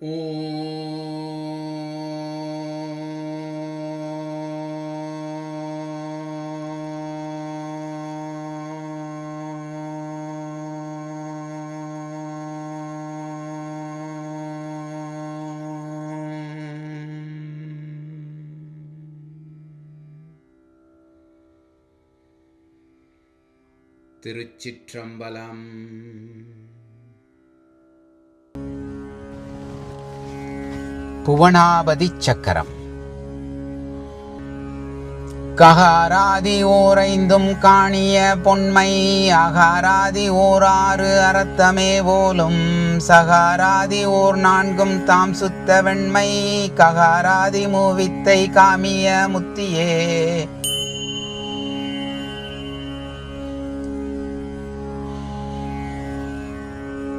திருச்சிற்றம்பலம். புவனாபதி சக்கரம் ககாராதி ஓரைந்தும் காணிய பொன்மை அகாராதி ஓராறு அறத்தமே போலும் சகாராதி ஓர் நான்கும் தாம் சுத்த வெண்மை ககாராதி மூவித்தை காமிய முத்தியே.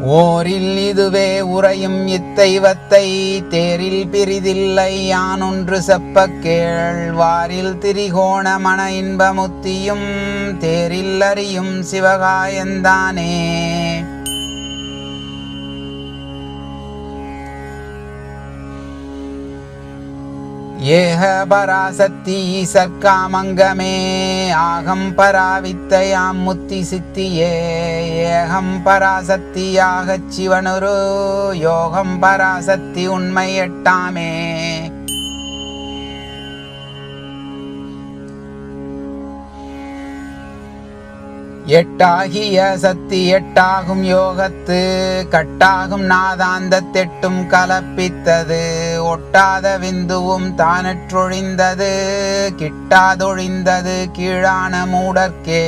ஓரில் இதுவே உறையும் இத்தைவத்தை தேரில் பிரிதில்லை யானொன்று செப்பக் கேள் வாரில் திரிகோண மன இன்பமுத்தியும் தேரில் அறியும் சிவகாயந்தானே. ஏக பராசக்தி சர்க்காமங்கமே ஆகம் பராவித்தையாம் முத்தி சித்தியே ஏகம் பராசக்தியாகச் சிவனுரு யோகம் பராசக்தி உண்மை எட்டாமே. எட்டாகிய சக்தி எட்டாகும் யோகத்து கட்டாகும் நாதாந்த தெட்டும் கலப்பித்தது. ஒட்டாத விந்துவும் தானற்றொழிந்தது கிட்டாதொழிந்தது கீழான மூடர்க்கே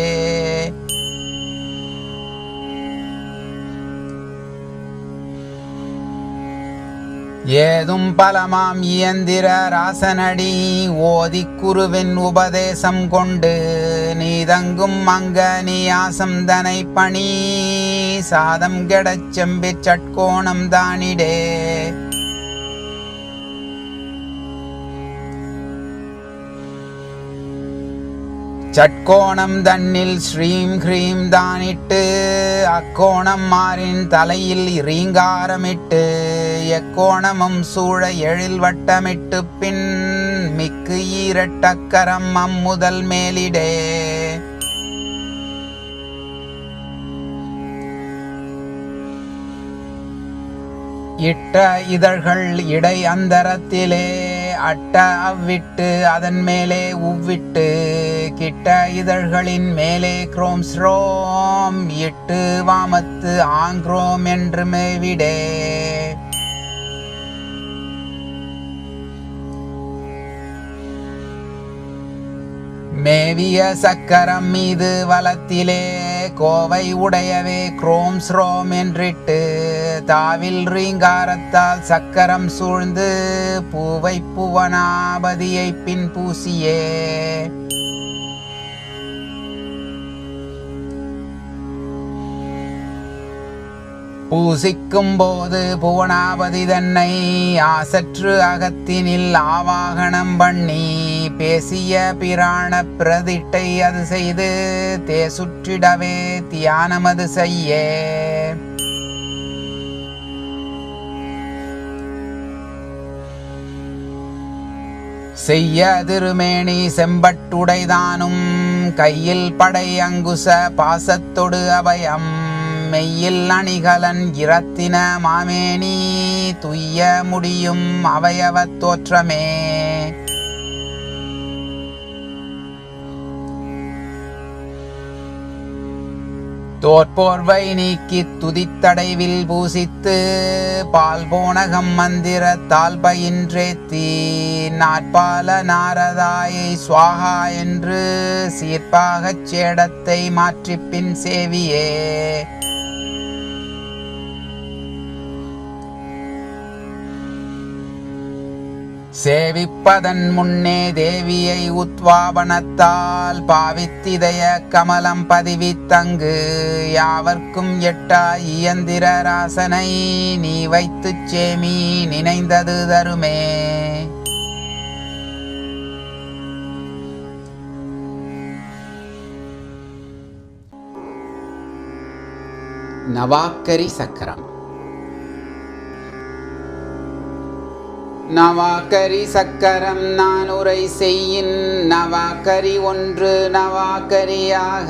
ஏதும் பலமாம் இயந்திர ராசனடி ஓதி குருவின் உபதேசம் கொண்டு நீதங்கும் மங்க நீயாசம் தனை பணி சாதம் கெடச் செம்பிச் சட்கோணம் தானிடே. சட்கோணம் தன்னில் ஸ்ரீம் ஹ்ரீம் தானிட்டு அக்கோணம் மாறின் தலையில் ரீங்காரமிட்டு எக்கோணமும் சூழ எழில் வட்டமிட்டு பின் மிக்கு ஈரட்டக்கரம் அம்முதல் மேலிடே. இட்ட இதழ்கள் இடை அந்தரத்திலே அட்ட அவ்விட்டு அதன் மேலே உவ்விட்டு கிட்ட இதழ்களின் மேலே குரோம் ஸ்ரோம் இட்டு வாமத்து ஆங்க்ரோம் என்று மேவிடே. மேவிய சக்கரம் மீது வலத்திலே கோவை உடையவே குரோம் ஸ்ரோம் என்றிட்டு தாவில் ரீங்காரத்தால் சக்கரம் சூழ்ந்து பூவை புவனாபதியை பின் பூசியே. பூசிக்கும் போது புவனாபதி தன்னை ஆசற்று அகத்தினில் ஆவாகனம் பண்ணி பேசிய பிராண பிரதிட்டை அது செய்து தே சுற்றிடவே தியானமது செய்ய. செய்ய திருமேனி செம்பட்டுடைதானும் கையில் படை அங்குச பாசத்தொடு அபயம். மெய்யில் அணிகலன் இரத்தின மாமேனி துய்ய முடியும் அவயவத் தோற்றமே. தோற்போர்வை நீக்கி துதித்தடைவில் பூசித்து பால் போனகம் மந்திர தாழ்பயின்றேத்தி நாட்பால நாரதாயை சுவாகா என்று சீர்ப்பாகச் சேடத்தை மாற்றிப்பின் சேவியே. சேவிப்பதன் முன்னே தேவியை உத்வாபனத்தால் பாவித்திதய கமலம் பதிவித்தங்கு யாவர்க்கும் எட்டா இயந்திர ராசனை நீ வைத்துச் சேமி நினைந்தது தருமே. நவாக்கரி சக்கரம். நவாக்கரி சக்கரம் நான் உரை செய்யின் நவாக்கரி ஒன்று நவாக்கரியாக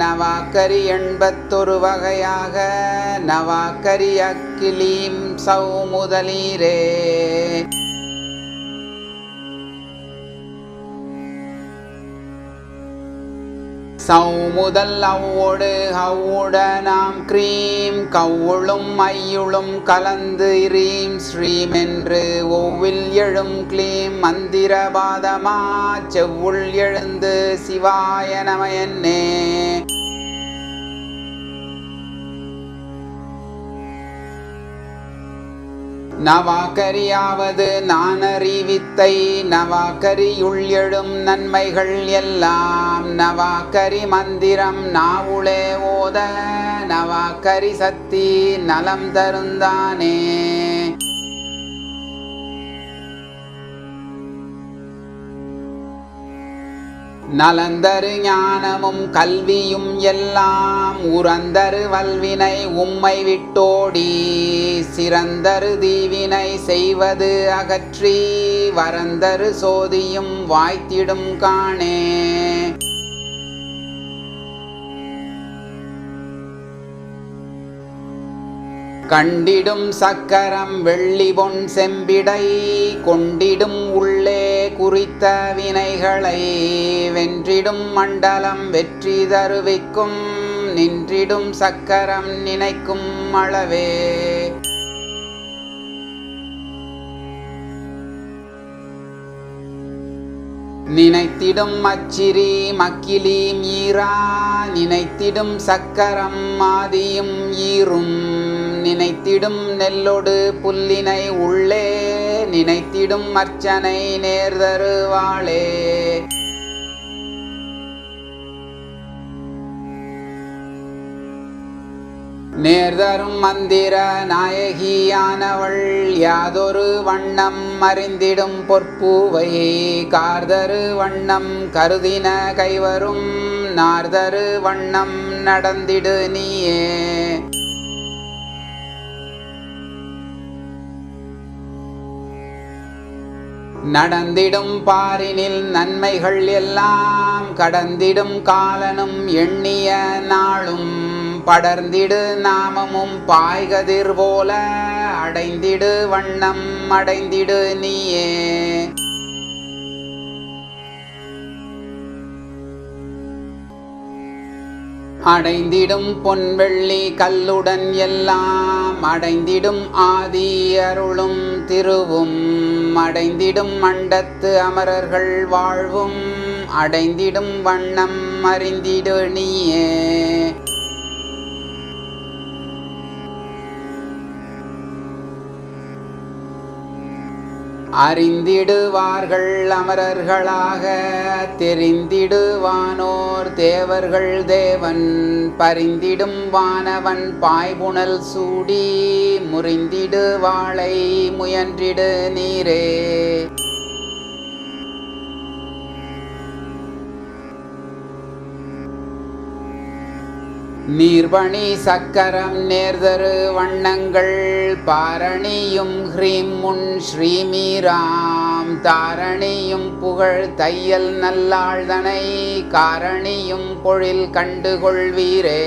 நவாக்கரி எண்பத்தொரு வகையாக நவாக்கரி அக்கிலீம் சௌமுதலீரே. சௌமுதல் அவ்வோடு ஹவ்வுட நாம் க்ரீம் கவ்வுளும் ஐயுளும் கலந்து ரீம் ஸ்ரீம் என்று ஒவ்வில் எழும் க்ளீம் மந்திரபாதமா செவ்வுள் எழுந்து சிவாய நமயன்னே நவாக்கரியாவது நான் அறிவித்தை நவாக்கரியுள் எழும் நன்மைகள் எல்லாம். நவாக்கரி மந்திரம் நாவுளே ஓத நவாக்கரி சக்தி நலம் தருந்தானே. நலந்தரு ஞானமும் கல்வியும் எல்லாம் உறந்தரு வல்வினை உம்மை விட்டோடி. சிறந்தரு தீவினை செய்வது அகற்றி வரந்தரு சோதியும் வாய்த்திடும் காணே. கண்டிடும் சக்கரம் வெள்ளி பொன் செம்பிடை கொண்டிடும் உள்ளே குறித்த வினைகளை வென்றிடும் மண்டலம் வெற்றி தருவிக்கும் நின்றிடும் சக்கரம் நினைக்கும் அளவே. நினைத்திடும் மச்சிரி மக்கிலி மீரா நினைத்திடும் சக்கரம் மாதியும் ஈரும் நினைத்திடும் நெல்லொடு புல்லினை உள்ளே நினைத்திடும் அர்ச்சனை நேர்தருவாளே. நேர்தரும் மந்திர நாயகியானவள் யாதொரு வண்ணம் அறிந்திடும் பொற்பூவை கார்தரு வண்ணம் கருதின கைவரும் நார்தரு வண்ணம் நடந்திடு நீயே. நடந்திடும் பாரினில் நன்மைகள் எல்லாம் கடந்திடும் காலனும் எண்ணிய நாளும். படர்ந்திடு நாமமும் பாய்கதிர் போல அடைந்திடு வண்ணம் அடைந்திடு நீயே. அடைந்திடும் பொன்வெள்ளி கல்லுடன் எல்லாம் அடைந்திடும் ஆதி அருளும் திருவும் அடைந்திடும் மண்டத்து அமரர்கள் வாழ்வும் அடைந்திடும் வண்ணம் அறிந்திடு நீயே. அறிந்திடுவார்கள் அமரர்களாக தெரிந்திடுவானோர் தேவர்கள் தேவன் பரிந்திடும் வானவன் பாய்புணல் சூடி முறிந்திடு வாளை முயன்றிடு நீரே. நீர்வணி சக்கரம் நேர்தரு வண்ணங்கள் பாரணியும் ஹ்ரீம் முன் ஸ்ரீமீராம். தாரணியும் புகழ் தையல் நல்லாழ்தனை காரணியும் பொழில் கண்டுகொள்வீரே.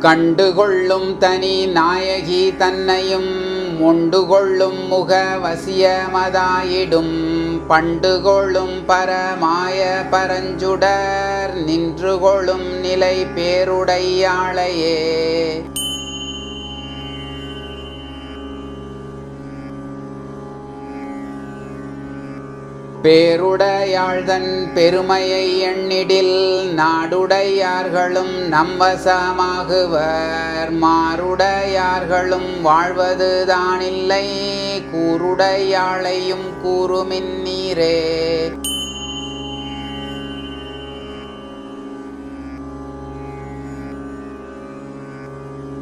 கண்டுகொள்ளும் தனி நாயகி தன்னையும் மொண்டுகொள்ளும் முகவசியமதாயிடும் பண்டுகொள்ளும் பரமாய பரஞ்சுடர். நின்றுகொள்ளும் நிலை பேருடையாளையே. பேருடையாழ்தன் பெருமையை எண்ணிடில் நாடுடையார்களும் நம்பசமாகுவர் மாருடையார்களும் வாழ்வது தானில்லை கூருடையாளையும் கூறுமின் நீரே.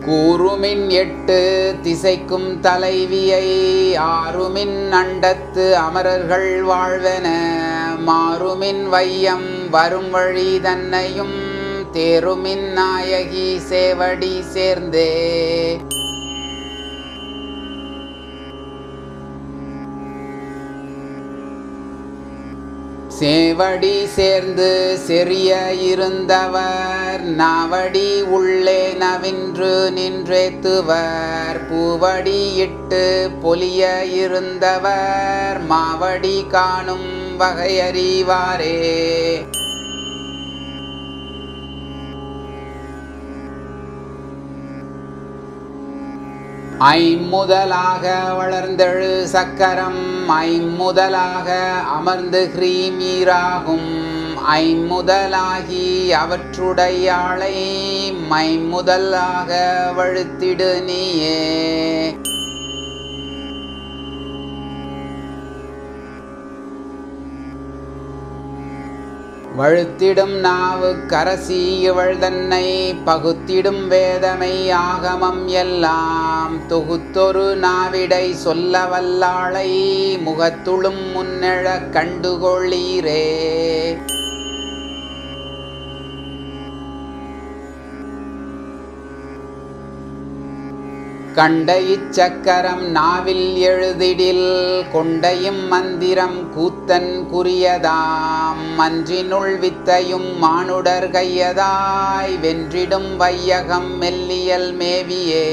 கூறுமின் எட்டு திசைக்கும் தலைவியை ஆறுமின் அண்டத்து அமரர்கள் வாழ்வென மாறுமின் வையம் வரும் வழி தன்னையும் தேருமின் நாயகி சேவடி சேர்ந்தே. சேவடி சேர்ந்து செறிய இருந்தவர் நாவடி உள்ளே நவின்று நின்றேத்துவர். பூவடி இட்டு பொலிய இருந்தவர் மாவடி காணும் வகையறிவாரே. ஐம்முதலாக வளர்ந்தெழு சக்கரம் ஐம்முதலாக அமர்ந்து ஹ்ரீமீராகும். ஐம்முதலாகி அவற்றுடையாளை மைமுதலாக வழுத்திடு நீயே. வழுத்திடும் நாவு கரசி இவள் தன்னை பகுத்திடும் வேதமை ஆகமம் எல்லாம் தொகுத்தொரு நாவிடை சொல்ல வல்லாளை முகத்துளும் முன்னெழ கண்டுகொள்ளீரே. கண்ட இச்சக்கரம் நாவில் எழுதிடில் கொண்டையும் மந்திரம் கூத்தன் குறியதாம். மன்றினுள் வித்தையும் மானுடர் கையதாய் வென்றிடும் வையகம் மெல்லியல் மேவியே.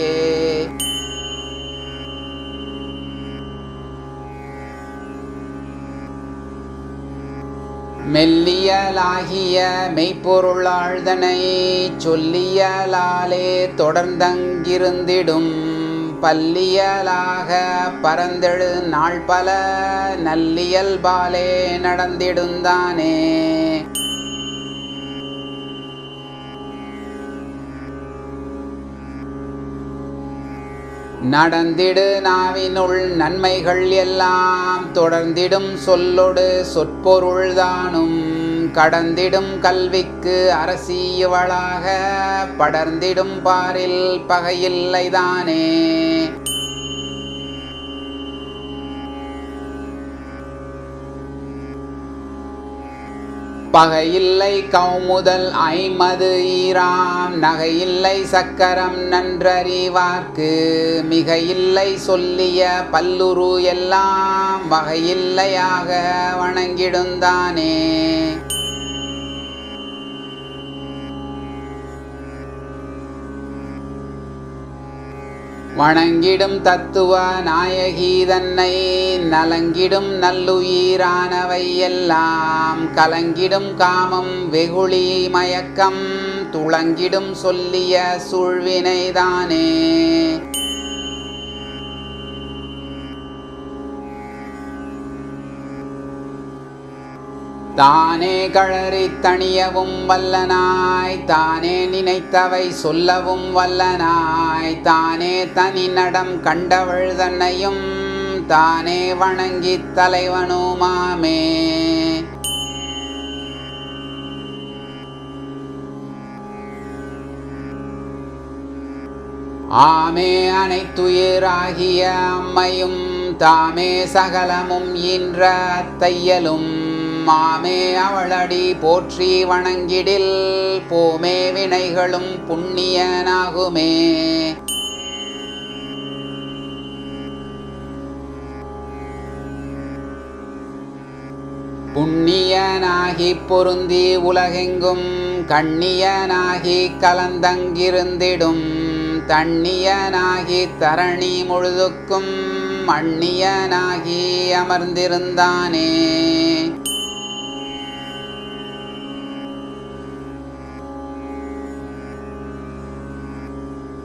மெல்லியலாகிய மெய்ப்பொருளாழ்தனை சொல்லியலாலே தொடர்ந்தங்கிருந்திடும். பல்லியலாக பரந்தெழு நாள் பல நல்லியல்பாலே நடந்திடுந்தானே. நடந்திடு நாவினுள் நன்மைகள் எல்லாம் தொடர்ந்திடும் சொல்லொடு சொற்பொருள்தானும். கடந்திடும் கல்விக்கு அரசியவளாக படர்ந்திடும் பாரில் பகையில்லைதானே. பகையில்லை கௌமுதல் ஐமது ஈராம் நகையில்லை சக்கரம் நன்றறிவார்க்கு மிகையில்லை சொல்லிய பல்லுரு எல்லாம் வகையில்லையாக வணங்கிடுந்தானே. வணங்கிடும் தத்துவ நாயகி தன்னை நலங்கிடும் நல்லுயிரானவை எல்லாம் கலங்கிடும் காமம் வெகுளி மயக்கம் துளங்கிடும் சொல்லிய சூழ்வினைதானே. தானே கழறி தணியவும் வல்லனாய் தானே நினைத்தவை சொல்லவும் வல்லனாய் தானே தனி நடம் கண்டவள் தன்னையும் தானே வணங்கித் தலைவனுமாமே. ஆமே அனைத்துயிராகிய அம்மையும் தாமே சகலமும் இன்ற தையலும் மாமே அவளடி போற்றி வணங்கிடில். போமே வினைகளும் புண்ணியனாகுமே. புண்ணியனாகி பொருந்தி உலகெங்கும் கண்ணியனாகி கலந்தங்கிருந்திடும். தண்ணியனாகி தரணி முழுதுக்கும் மண்ணியனாகி அமர்ந்திருந்தானே.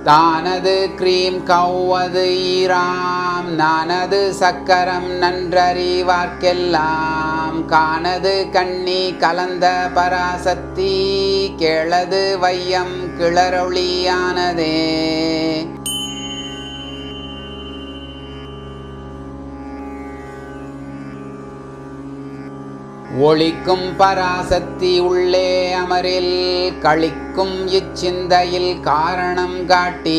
தானது கிரீம் கௌவது ஈராம் நானது சக்கரம் நன்றறிவார்க்கெல்லாம். காணது கண்ணி கலந்த பராசக்தி கேளது வையம் கிளரொளியானதே. ஒளிக்கும் பராசக்தி உள்ளே அமரில் கழிக்கும் இச்சிந்தையில் காரணம் காட்டி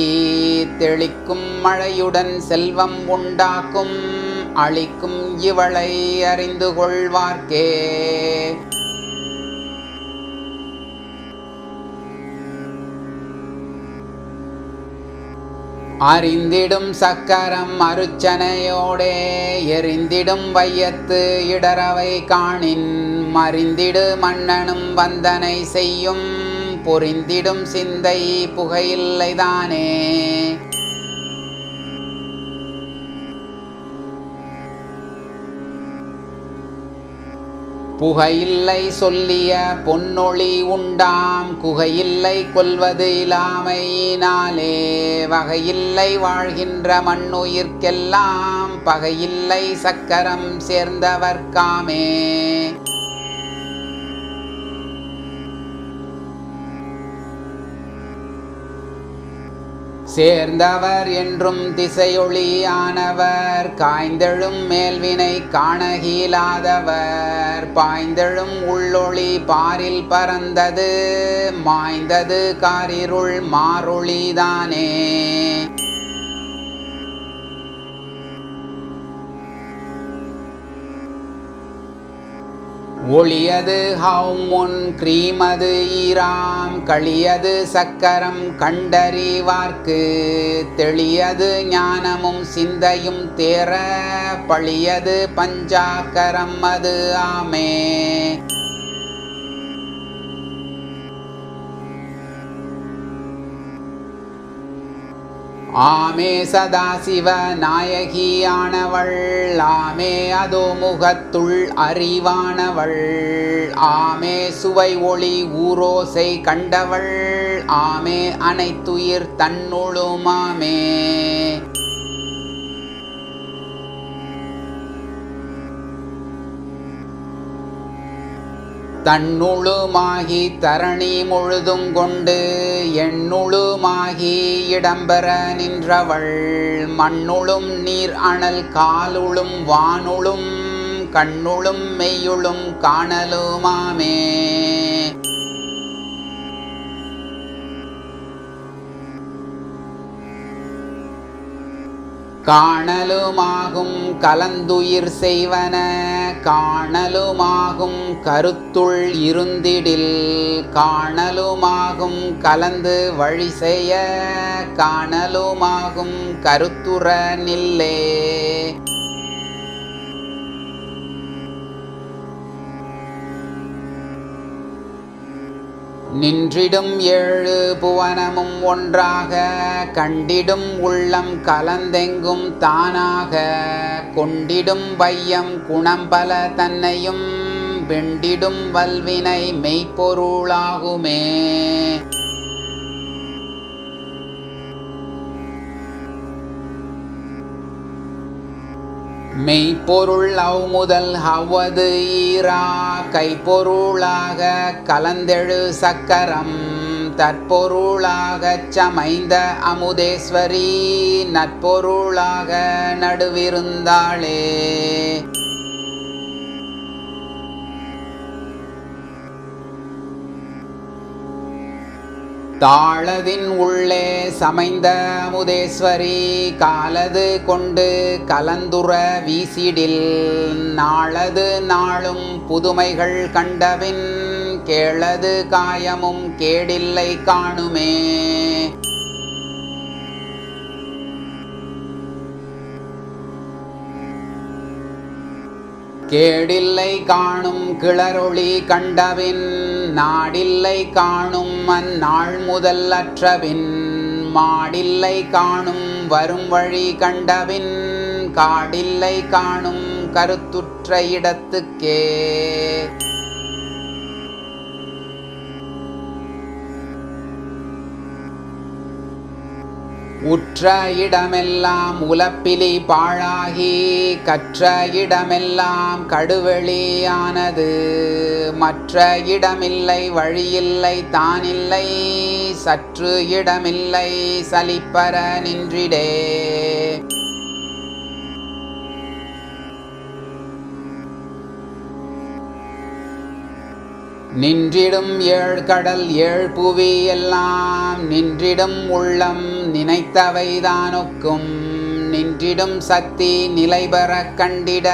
தெளிக்கும் மழையுடன் செல்வம் உண்டாக்கும் அளிக்கும் இவளை அறிந்து கொள்வார்க்கே. அறிந்திடும் சக்கரம் அருச்சனையோடே எரிந்திடும் வையத்து இடரவை காணின் மறிந்திடு மன்னனும் வந்தனை செய்யும் பொறிந்திடும் சிந்தை புகையில்லைதானே. புகையில்லை சொல்லிய பொன்னொழி உண்டாம் குகையில்லை கொல்வது இலாமையினாலே. வகையில்லை வாழ்கின்ற மண்ணுயிர்க்கெல்லாம் பகையில்லை சக்கரம் சேர்ந்தவர்காமே சேர்ந்தவர் என்றும் திசையொளியானவர். காய்ந்தெழும் மேல்வினை காணகீலாதவர். பாய்ந்தெழும் உள்ளொளி பாரில் பறந்தது. மாய்ந்தது காரிருள் மாறொளிதானே. ஒளியது ஹவுமுன் கிரீமது ஈராம் களியது சக்கரம் கண்டறிவார்க்கு தெளியது ஞானமும் சிந்தையும் தேர பழியது பஞ்சாக்கரம் அது ஆமே. ஆமே சதாசிவ நாயகியானவள் ஆமே அதோ முகத்துள் அறிவானவள் ஆமே சுவை ஒளி ஊரோசை கண்டவள் ஆமே அனைத்துயிர் தன்னுளுமாமே. தன்னுழுமாகி தரணி முழுதும் கொண்டு எண்ணுழுமாகி இடம்பெற நின்றவள். மண்ணுளும் நீர் அனல் காலுளும் வானுளும் கண்ணுளும் மெய்யுளும் காணலுமாமே. காணலுமாகும் கலந்துயிர் செய்வன காணலுமாகும் கருத்துள் இருந்திடில் காணலுமாகும் கலந்து வழி செய்ய காணலுமாகும் கருத்துற நில்லே. நின்றிடும் ஏழு புவனமும் ஒன்றாக கண்டிடும் உள்ளம் கலந்தெங்கும் தானாக கொண்டிடும் வையம் குணம்பல தன்னையும் வெண்டிடும் வல்வினை மெய்ப்பொருளாகுமே. மெய்ப்பொருள் அவ் முதல் ஹவ்வது ஈரா கைப்பொருளாக கலந்தெழு சக்கரம் தற்பொருளாகச் சமைந்த அமுதேஸ்வரி நட்பொருளாக நடுவிருந்தாளே. தாளதின் உள்ளே சமைந்த அமுதேஸ்வரி காலது கொண்டு கலந்துற வீசிடில். நாளது நாளும் புதுமைகள் கண்டபின் கேளது காயமும் கேடில்லை காணுமே. கேடில்லை காணும் கிளரொளி கண்டவின் நாடில்லை காணும் அந்நாள் முதல் அற்றவின் மாடில்லை காணும் வரும் வழி கண்டவின் காடில்லை காணும் கருத்துற்ற இடத்துக்கே. உற்ற இடமெல்லாம் உலப்பிலி பாழாகி கற்ற இடமெல்லாம் கடுவெளியானது. மற்ற இடமில்லை வழியில்லை தானில்லை சற்று இடமில்லை சலிப்பர நின்றிடே. நின்றிடும் ஏழ் கடல் ஏழ் புவி எல்லாம் நின்றிடும் உள்ளம் நினைத்தவைதானுக்கும். நின்றிடும் சக்தி நிலைபெற கண்டிட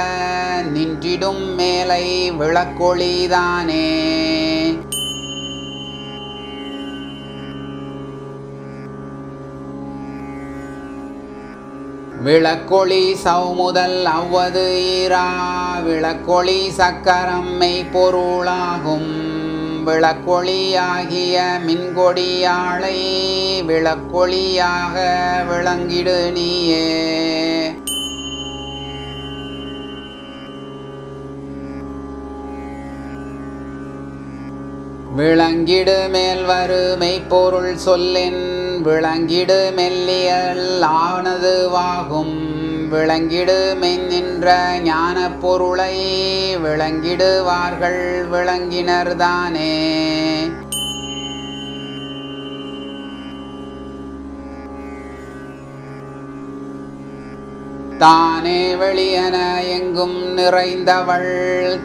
நின்றிடும் மேலை விளக்கொளிதானே. விளக்கொளி சௌமுதல் அவ்வது ஈரா விளக்கொளி சக்கரம் மெய்ப்பொருளாகும். விளக்கொளியாகிய மின்கொடியாளை விளக்கொளியாக விளங்கிடு நீயே. விளங்கிடு மேல் வரு மெய்ப்பொருள் சொல்லின் விளங்கிடு மெல்லியல் ஆனதுவாகும் விளங்கிடு ஞான பொருளை விளங்கிடுவார்கள் விளங்கினர்தானே. தானே வெளியன எங்கும் நிறைந்தவள்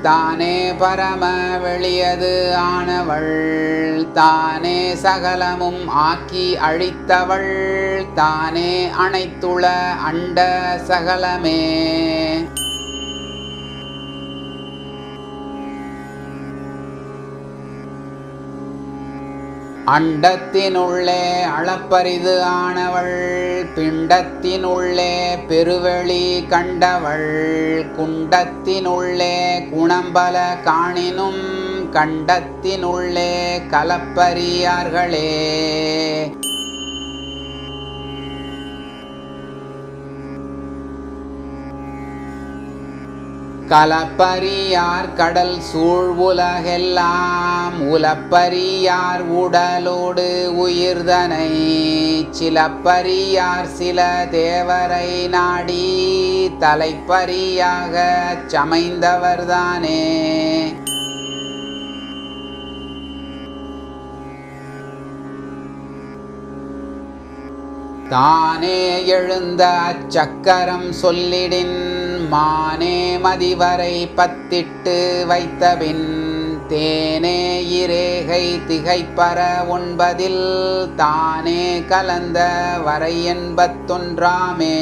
தானே பரம வெளியது ஆனவள் தானே சகலமும் ஆக்கி அழித்தவள் தானே அனைத்துள அண்ட சகலமே. அண்டத்தினுள்ளே அளப்பரிது ஆனவள் பிண்டத்தினுள்ளே பெருவெளி கண்டவள் குண்டத்தினுள்ளே குணம்பல காணினும் கண்டத்தினுள்ளே கலப்பரியார்களே. கலப்பரியார் கடல் சூழ் உலகெல்லாம் உலப்பரியார் உடலோடு உயிர்தனை. சிலப்பரியார் சில தேவரை நாடி தலைப்பரியாக சமைந்தவர்தானே. தானே எழுந்த அச்சக்கரம் சொல்லிடின் மானே மதிவரை பத்திட்டு வைத்தபின் தேனே இரேகை திகைப்பற உண்பதில் தானே கலந்த வரை என்பத்தொன்றாமே.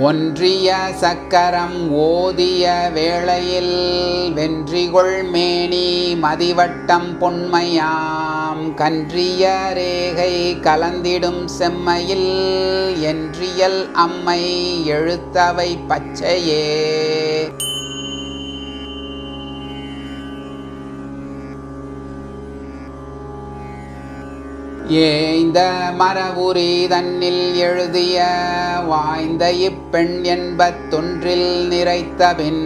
ஒன்றிய சக்கரம் ஓதிய வேளையில் வென்றிகொள் மேனி மதிவட்டம் பொன்மையாம். கன்றிய ரேகை கலந்திடும் செம்மையில் என்றியல் அம்மை எழுத்தவை பச்சையே. ஏய்ந்த மரபுரி தன்னில் எழுதிய வாய்ந்த இப்பெண் என்பத்தொன்றில் நிறைத்தபின்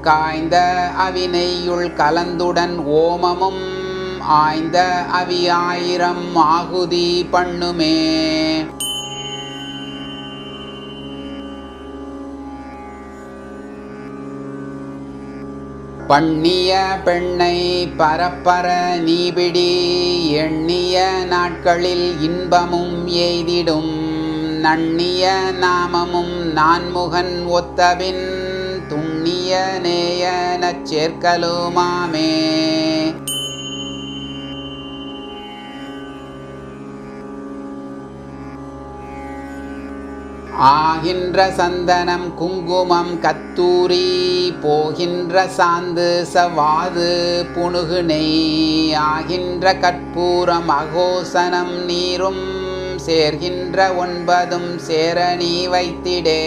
காய்ந்த அவினையுள் கலந்துடன் ஓமமும் ஆய்ந்த அவி ஆயிரம் ஆகுதி பண்ணுமே. பண்ணிய பெண்ணை பரப்பர நீபிடி எண்ணிய நாட்களில் இன்பமும் எய்திடும். நண்ணிய நாமமும் நான்முகன் ஒத்தபின் துண்ணிய நேயனச் சேர்க்கலுமாமே. ஆகின்ற சந்தனம் குங்குமம் கத்தூரி போகின்ற சாந்து சவாது புணுகு நெய் ஆகின்ற கற்பூரம் அகோசனம் நீரும் சேர்கின்ற ஒன்பதும் சேரணி வைத்திடே.